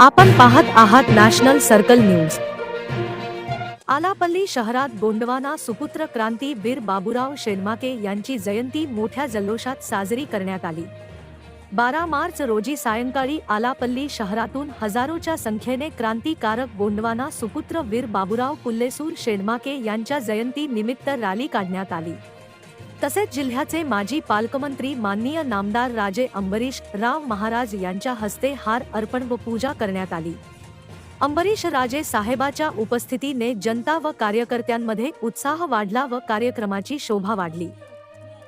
आपण पाहत आहात नॅशनल सर्कल न्यूज. आलापल्ली शहरात गोंडवाना सुपुत्र क्रांती वीर बाबुराव शेनमाके यांची जयंती मोठ्या जल्लोषात साजरी करण्यात आली. बारा मार्च रोजी सायंकाळी आलापल्ली शहरातून हजारोच्या संख्येने क्रांतिकारक गोंडवाना सुपुत्र वीर बाबुराव पुल्लेसूर शेनमाके यांच्या जयंती निमित्त रॅली काढण्यात आली. तसेच जिल्ह्याचे माजी पालकमंत्री माननीय नामदार राजे अंबरीश राव महाराज यांच्या हस्ते हार अर्पण व पूजा करण्यात आली. अंबरीश राजे साहेबाच्या उपस्थितीने जनता व कार्यकर्त्यांमध्ये उत्साह वाढला व कार्यक्रमाची शोभा वाढली.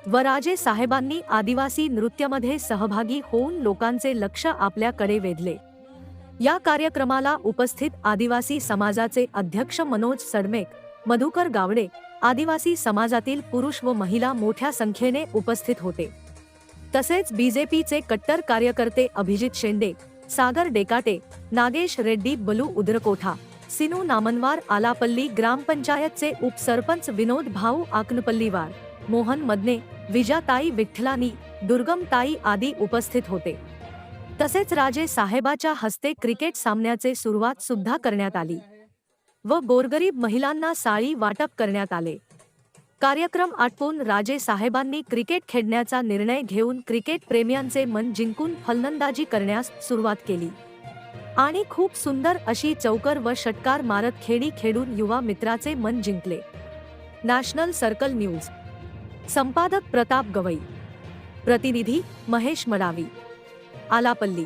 व राजे साहेबांनी आदिवासी नृत्यामध्ये सहभागी होऊन लोकांचे लक्ष आपल्याकडे वेधले. या कार्यक्रमाला उपस्थित आदिवासी समाजाचे अध्यक्ष मनोज सडमेक मधुकर गावडे आदिवासी समाजातील पुरुष व महिला मोठ्या संख्येने उपस्थित होते. तसेच बीजेपीचे कट्टर कार्यकर्ते अभिजित शेंडे सागर डेकाटे नागेश रेड्डी बलू उद्रकोठा सिनू नामनवार आलापल्ली ग्रामपंचायतचे उपसरपंच विनोद भाऊ आकनपल्लीवार मोहन मदने विजाताई विठ्ठलानी दुर्गमताई आदी उपस्थित होते. तसेच राजे साहेबाच्या हस्ते क्रिकेट सामन्याचे सुरुवात सुद्धा करण्यात आली. व गोरगरीब महिलांना साळी वाटप करण्यात आले. कार्यक्रम आटपून राजे साहेबांनी क्रिकेट खेळण्याचा निर्णय घेऊन क्रिकेट प्रेमियांचे मन जिंकून फलंदाजी करण्यास सुरुवात केली. आणि खूप सुंदर अशी चौकर व षटकार मारत खेळी खेळून युवा मित्राचे मन जिंकले. National circle news. संपादक प्रताप गवई. प्रतिनिधी महेश मडावी. आलापल्ली.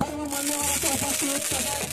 सर्व मान्यवरांच्या उपस्थित